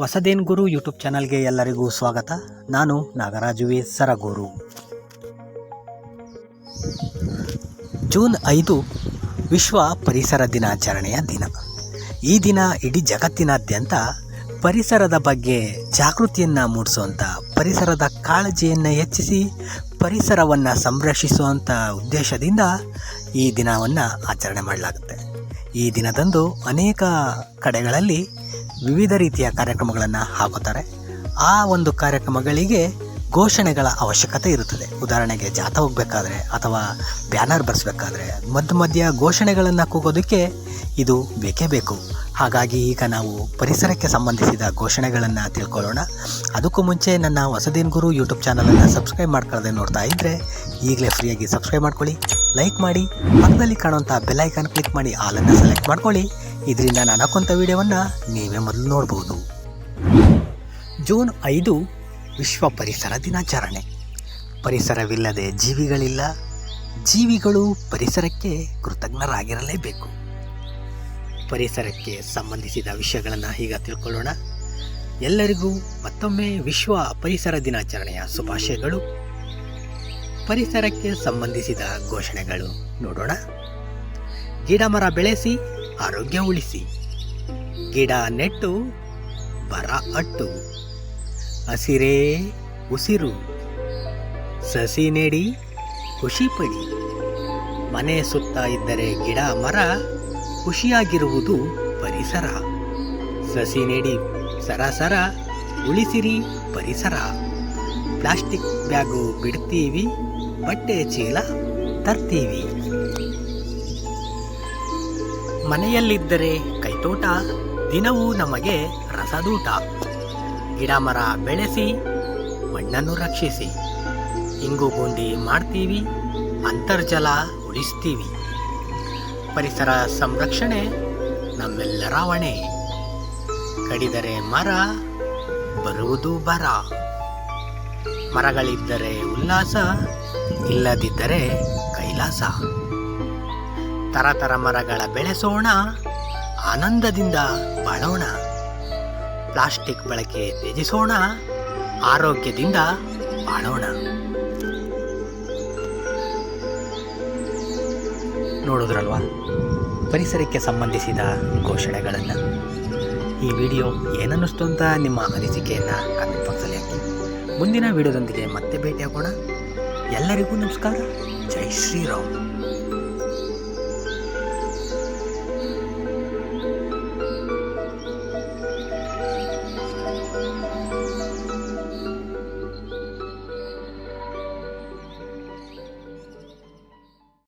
ಹೊಸದೇನ್ ಗುರು YouTube ಚಾನಲ್ಗೆ ಎಲ್ಲರಿಗೂ ಸ್ವಾಗತ. ನಾನು ನಾಗರಾಜುವೆ ಸರಗೂರು. ಜೂನ್ ಐದು ವಿಶ್ವ ಪರಿಸರ ದಿನಾಚರಣೆಯ ದಿನ. ಈ ದಿನ ಇಡೀ ಜಗತ್ತಿನಾದ್ಯಂತ ಪರಿಸರದ ಬಗ್ಗೆ ಜಾಗೃತಿಯನ್ನು ಮೂಡಿಸುವಂಥ ಪರಿಸರದ ಕಾಳಜಿಯನ್ನು ಹೆಚ್ಚಿಸಿ ಪರಿಸರವನ್ನು ಸಂರಕ್ಷಿಸುವಂಥ ಉದ್ದೇಶದಿಂದ ಈ ದಿನವನ್ನು ಆಚರಣೆ ಮಾಡಲಾಗುತ್ತೆ. ಈ ದಿನದಂದು ಅನೇಕ ಕಡೆಗಳಲ್ಲಿ ವಿವಿಧ ರೀತಿಯ ಕಾರ್ಯಕ್ರಮಗಳನ್ನು ಹಾಕುತ್ತಾರೆ. ಆ ಒಂದು ಕಾರ್ಯಕ್ರಮಗಳಿಗೆ ಘೋಷಣೆಗಳ ಅವಶ್ಯಕತೆ ಇರುತ್ತದೆ. ಉದಾಹರಣೆಗೆ ಜಾಥಾ ಹೋಗಬೇಕಾದ್ರೆ ಅಥವಾ ಬ್ಯಾನರ್ ಬರೆಸ್ಬೇಕಾದ್ರೆ ಮಧ್ಯ ಮಧ್ಯ ಘೋಷಣೆಗಳನ್ನು ಕೂಗೋದಕ್ಕೆ ಇದು ಬೇಕೇ ಬೇಕು. ಹಾಗಾಗಿ ಈಗ ನಾವು ಪರಿಸರಕ್ಕೆ ಸಂಬಂಧಿಸಿದ ಘೋಷಣೆಗಳನ್ನು ತಿಳ್ಕೊಳ್ಳೋಣ. ಅದಕ್ಕೂ ಮುಂಚೆ ನನ್ನ ಹೊಸದೇನ್ ಗುರು ಯೂಟ್ಯೂಬ್ ಚಾನಲನ್ನು ಸಬ್ಸ್ಕ್ರೈಬ್ ಮಾಡ್ಕೊಳ್ಳದೆ ನೋಡ್ತಾ ಇದ್ದರೆ ಈಗಲೇ ಫ್ರೀಯಾಗಿ ಸಬ್ಸ್ಕ್ರೈಬ್ ಮಾಡ್ಕೊಳ್ಳಿ ಲೈಕ್ ಮಾಡಿ, ಪಕ್ಕದಲ್ಲಿ ಕಾಣುವಂಥ ಬೆಲ್ಲೈಕನ್ ಕ್ಲಿಕ್ ಮಾಡಿ ಆಲನ್ನು ಸೆಲೆಕ್ಟ್ ಮಾಡ್ಕೊಳ್ಳಿ. ಇದರಿಂದ ನಾನು ವಿಡಿಯೋವನ್ನು ನೀವೇ ಮೊದಲು ನೋಡ್ಬೋದು. ಜೂನ್ ಐದು, ವಿಶ್ವ ಪರಿಸರ ದಿನಾಚರಣೆ. ಪರಿಸರವಿಲ್ಲದೆ ಜೀವಿಗಳಿಲ್ಲ. ಜೀವಿಗಳು ಪರಿಸರಕ್ಕೆ ಕೃತಜ್ಞರಾಗಿರಲೇಬೇಕು. ಪರಿಸರಕ್ಕೆ ಸಂಬಂಧಿಸಿದ ವಿಷಯಗಳನ್ನು ಈಗ ತಿಳ್ಕೊಳ್ಳೋಣ. ಎಲ್ಲರಿಗೂ ಮತ್ತೊಮ್ಮೆ ವಿಶ್ವ ಪರಿಸರ ದಿನಾಚರಣೆಯ ಶುಭಾಶಯಗಳು. ಪರಿಸರಕ್ಕೆ ಸಂಬಂಧಿಸಿದ ಘೋಷಣೆಗಳು ನೋಡೋಣ. ಗಿಡ ಮರ ಬೆಳೆಸಿ, ಆರೋಗ್ಯ ಉಳಿಸಿ. ಗಿಡ ನೆಟ್ಟು, ಬರ ಅಟ್ಟು. ಹಸಿರೇ ಉಸಿರು. ಸಸಿ ನೆಡಿ, ಖುಷಿ ಪಡಿ. ಮನೆ ಸುತ್ತ ಇದ್ದರೆ ಗಿಡ, ಮರ ಖುಷಿಯಾಗಿರುವುದು ಪರಿಸರ. ಸಸಿ ನೆಡಿ, ಸರಸರ ಉಳಿಸಿರಿ ಪರಿಸರ. ಪ್ಲಾಸ್ಟಿಕ್ ಬ್ಯಾಗು ಬಿಡ್ತೀವಿ, ಬಟ್ಟೆ ಚೀಲ ತರ್ತೀವಿ. ಮನೆಯಲ್ಲಿದ್ದರೆ ಕೈತೋಟ, ದಿನವೂ ನಮಗೆ ರಸದೂಟ. ಗಿಡ ಮರ ಬೆಳೆಸಿ, ಮಣ್ಣನ್ನು ರಕ್ಷಿಸಿ. ಇಂಗು ಗುಂಡಿ ಮಾಡ್ತೀವಿ, ಅಂತರ್ಜಲ ಉಳಿಸ್ತೀವಿ. ಪರಿಸರ ಸಂರಕ್ಷಣೆ ನಮ್ಮೆಲ್ಲರ ಹೊಣೆ. ಕಡಿದರೆ ಮರ, ಬರುವುದು ಬರ. ಮರಗಳಿದ್ದರೆ ಉಲ್ಲಾಸ, ಇಲ್ಲದಿದ್ದರೆ ಕೈಲಾಸ. ತರತರ ಮರಗಳ ಬೆಳೆಸೋಣ ಆನಂದದಿಂದ ಬಾಳೋಣ. ಪ್ಲಾಸ್ಟಿಕ್ ಬಳಕೆ ತ್ಯಜಿಸೋಣ, ಆರೋಗ್ಯದಿಂದ ಬಾಳೋಣ. ನೋಡಿದ್ರಲ್ವಾ? ಪರಿಸರಕ್ಕೆ ಸಂಬಂಧಿಸಿದ ಘೋಷಣೆಗಳನ್ನು. ಈ ವಿಡಿಯೋ ಏನನ್ನಿಸ್ತು ಅಂತ ನಿಮ್ಮ ಅನಿಸಿಕೆಯನ್ನು ಕಾಮೆಂಟ್ ಬಾಕ್ಸಲ್ಲಿ ಹಾಕಿ. ಮುಂದಿನ ವಿಡಿಯೋದೊಂದಿಗೆ ಮತ್ತೆ ಭೇಟಿಯಾಗೋಣ. ಎಲ್ಲರಿಗೂ ನಮಸ್ಕಾರ. ಜೈ ಶ್ರೀರಾಮ್.